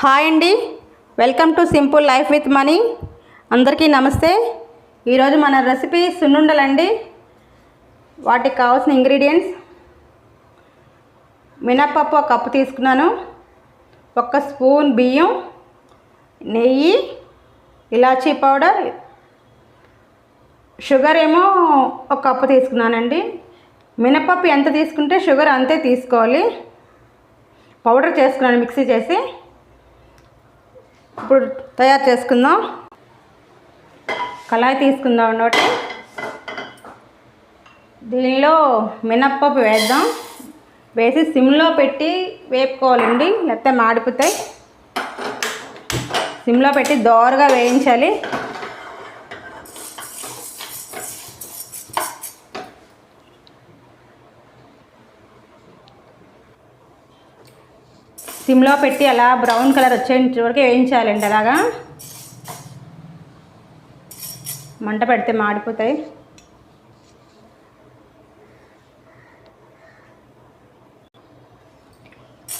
Hi అండి. Welcome to simple life with money. అందరికీ నమస్తే. ఈరోజు మన రెసిపీ సున్నుండలండి. వాటికి కావాల్సిన ఇంగ్రీడియంట్స్. మినప్పప్పు ఒక కప్పు తీసుకున్నాను. ఒక స్పూన్ బియ్యం నెయ్యి ఇలాచీ పౌడర్. షుగర్ ఏమో ఒక కప్పు తీసుకున్నానండి. మినపప్పు ఎంత తీసుకుంటే షుగర్ అంతే తీసుకోవాలి. పౌడర్ చేసుకున్నాను మిక్సీ చేసి. ఇప్పుడు తయారు చేసుకుందాం. కళాయి తీసుకుందాం ఒకటి దీనిలో మినప్పప్పు వేద్దాం. వేసి సిమ్లో పెట్టి వేపుకోవాలండి లేకపోతే మాడిపోతాయి. సిమ్లో పెట్టి దోరగా వేయించాలి. సిమ్లో పెట్టి అలా బ్రౌన్ కలర్ వచ్చేంత వరకు వేయించాలండి అలాగా. మంట పెడితే మాడిపోతాయి.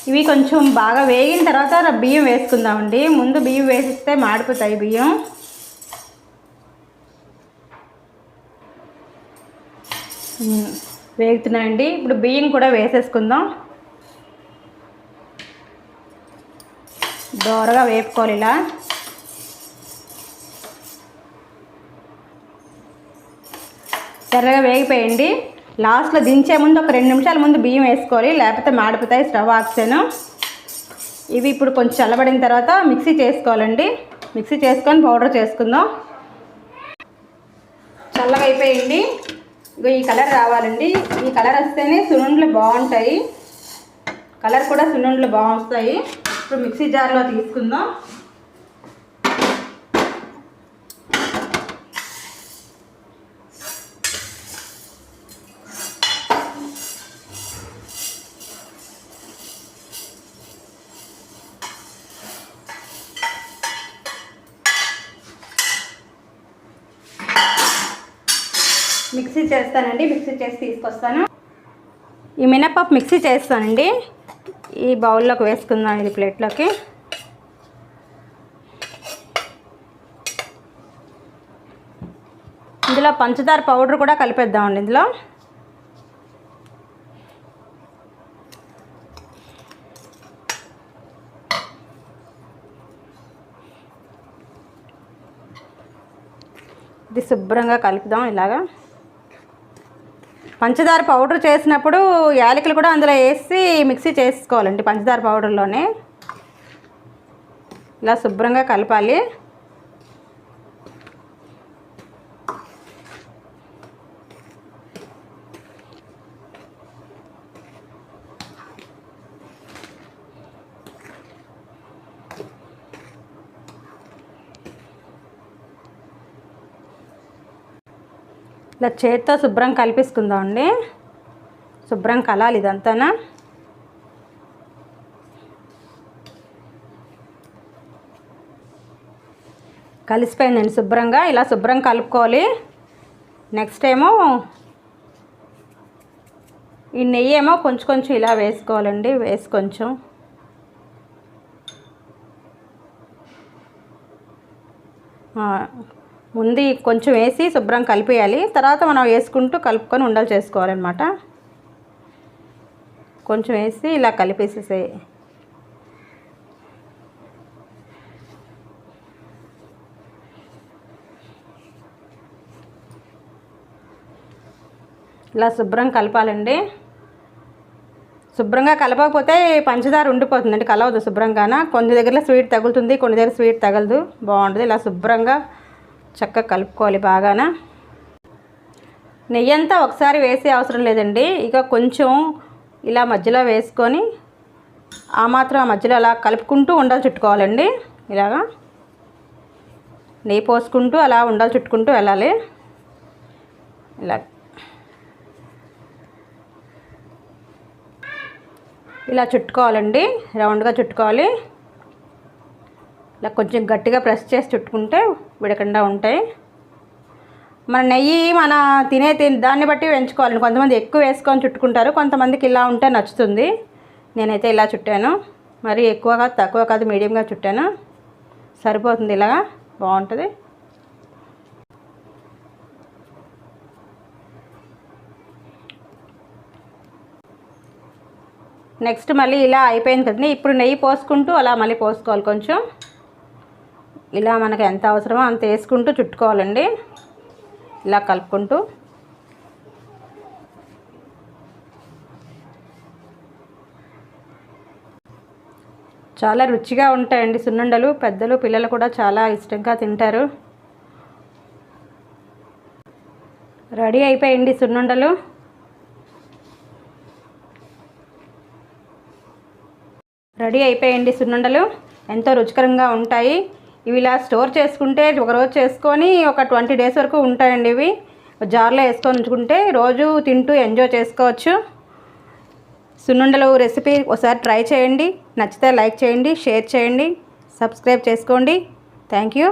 ఇవి కొంచెం బాగా వేగిన తర్వాత బియ్యం వేసుకుందామండి. ముందు బియ్యం వేసిస్తే మాడిపోతాయి బియ్యం. వేగుతున్నాయండి. ఇప్పుడు బియ్యం కూడా వేసేసుకుందాం. దోరగా వేపుకోవాలి ఇలా. ఎర్రగా వేగిపోయండి లాస్ట్లో దించే ముందు ఒక రెండు నిమిషాల ముందు బియ్యం వేసుకోవాలి లేకపోతే మాడిపోతాయి స్టవ్ ఆక్సాను ఇవి ఇప్పుడు కొంచెం చల్లబడిన తర్వాత మిక్సీ చేసుకోవాలండి. మిక్సీ చేసుకొని పౌడర్ చేసుకుందాం. చల్లగా అయిపోయింది. ఇగో ఈ కలర్ రావాలండి. ఈ కలర్ వస్తేనే సున్నుండలు బాగుంటాయి. కలర్ కూడా సున్నుండలు బాగుంటాయి. ఇప్పుడు మిక్సీ జార్లో తీసుకుందాం. మిక్సీ చేస్తానండి మిక్సీ చేసి తీసుకొస్తాను. ఈ మినపప్పు మిక్సీ చేస్తానండి. ఈ బౌల్లోకి వేసుకుందాం ఇది ప్లేట్లోకి. ఇందులో పంచదార పౌడర్ కూడా కలిపేద్దామండి ఇందులో. ఇది శుభ్రంగా కలుపుదాం ఇలాగా. పంచదార పౌడర్ చేసినప్పుడు యాలకులు కూడా అందులో వేసి మిక్సీ చేసుకోవాలండి పంచదార పౌడర్లోనే. ఇలా శుభ్రంగా కలపాలి. ఇలా చేత్తో శుభ్రం కలిపేసుకుందామండి. శుభ్రం కలాలి ఇదంతానా. కలిసిపోయిందండి శుభ్రంగా ఇలా శుభ్రం కలుపుకోవాలి. నెక్స్ట్ ఏమో ఈ నెయ్యి ఏమో కొంచెం కొంచెం ఇలా వేసుకోవాలండి వేసి కొంచెం. ఆ, ముందు కొంచెం వేసి శుభ్రం కలిపేయాలి. తర్వాత మనం వేసుకుంటూ కలుపుకొని ఉండలు చేసుకోవాలన్నమాట. కొంచెం వేసి ఇలా కలిపేసేసే ఇలా శుభ్రం కలపాలండి. శుభ్రంగా కలపకపోతే పంచదార ఉండిపోతుందండి కలవదు శుభ్రంగాన. కొన్ని దగ్గర స్వీట్ తగులుతుంది కొన్ని దగ్గర స్వీట్ తగలదు బాగుంటుంది ఇలా శుభ్రంగా చక్కగా కలుపుకోవాలి బాగాన? నెయ్యి అంతా ఒకసారి వేసే అవసరం లేదండి. ఇక కొంచెం ఇలా మధ్యలో వేసుకొని ఆ మాత్రం ఆ మధ్యలో అలా కలుపుకుంటూ ఉండాలి చుట్టుకోవాలండి. ఇలాగా నెయ్యి పోసుకుంటూ అలా ఉండాలి చుట్టుకుంటూ వెళ్ళాలి. ఇలా. ఇలా చుట్టుకోవాలండి. రౌండ్గా చుట్టుకోవాలి. ఇలా కొంచెం గట్టిగా ప్రెస్ చేసి చుట్టుకుంటే విడకుండా ఉంటాయి. మన నెయ్యి మన తినే తిని దాన్ని బట్టి పెంచుకోవాలి కొంతమంది ఎక్కువ వేసుకొని చుట్టుకుంటారు. కొంతమందికి ఇలా ఉంటే నచ్చుతుంది. నేనైతే ఇలా చుట్టాను. మరి ఎక్కువగా తక్కువ కాదు మీడియంగా చుట్టాను. సరిపోతుంది ఇలాగా? బాగుంటుంది. నెక్స్ట్ మళ్ళీ ఇలా అయిపోయింది కదండి. ఇప్పుడు నెయ్యి పోసుకుంటూ అలా మళ్ళీ పోసుకోవాలి కొంచెం. ఇలా మనకు ఎంత అవసరమో అంత వేసుకుంటూ చుట్టుకోవాలండి. ఇలా కలుపుకుంటూ. చాలా రుచిగా ఉంటాయండి సున్నుండలు. పెద్దలు పిల్లలు కూడా చాలా ఇష్టంగా తింటారు. రెడీ అయిపోయింది సున్నుండలు. రెడీ అయిపోయింది సున్నుండలు. ఎంతో రుచికరంగా ఉంటాయి. ఇవి ఇలా స్టోర్ చేసుకుంటే ఒకరోజు చేసుకొని ఒక ట్వంటీ డేస్ వరకు ఉంటాయండి ఇవి. జార్లో వేసుకొని ఉంచుకుంటే రోజు తింటూ ఎంజాయ్ చేసుకోవచ్చు. సున్నుండలు రెసిపీ ఒకసారి ట్రై చేయండి. నచ్చితే లైక్ చేయండి షేర్ చేయండి సబ్స్క్రైబ్ చేసుకోండి. Thank you.